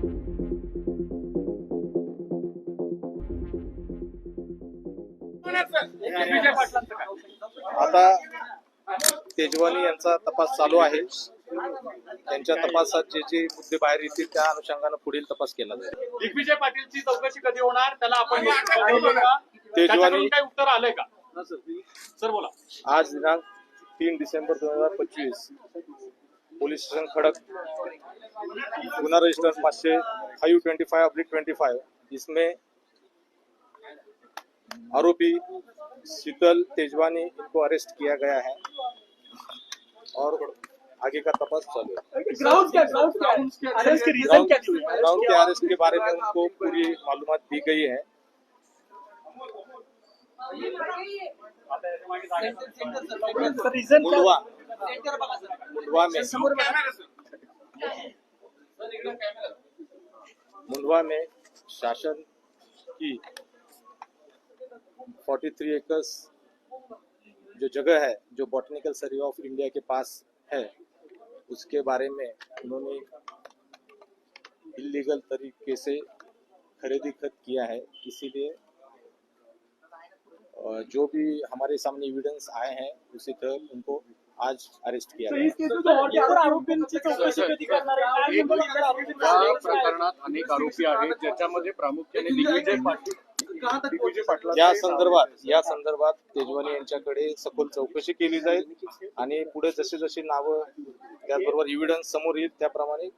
आता तेजवानी यांचा तपास चालू आहे त्यांच्या तपासात जे जे मुद्दे बाहेर येतील त्या अनुषंगाने पुढील तपास केला जाईल दिग्विजय पाटीलची चौकशी कधी होणार त्याला आपण तेजवानी काय उत्तर आलंय का सर बोला आज दिनांक तीन डिसेंबर दोन हजार पंचवीस पोलीस स्टेशन खडक गुन्हा रजिस्टर पाचशे फाइव ट्वेंटी फाइव अब्लिक ट्वेंटी फाइव इसमें आरोपी शीतल तेजवानी इनको अरेस्ट किया गया है और आगे का तपास चालू ग्राउंड के अरेस्ट के बारे में उनको पूरी मालूम दी गई है मुंडवा में मुंडवा में शासन की 43 एकर्स जो जगह है जो बॉटनिकल सर्वे ऑफ इंडिया के पास है उसके बारे में उन्होंने इलीगल तरीके से खरीदी खत किया है इसीलिए जो भी हमारे सामने एविडेंस आए हैं उसी तरह उनको आज अरेस्ट किया प्रकरणात अनेक आरोपी आहेत ज्याच्यामध्ये प्रामुख्याने दिग्विजय पाटील या संदर्भात या संदर्भात तेजवानी यांच्याकडे सखोल चौकशी केली जाईल आणि पुढे जसे जसे नावं त्याचबरोबर इव्हिडन्स समोर येईल त्याप्रमाणे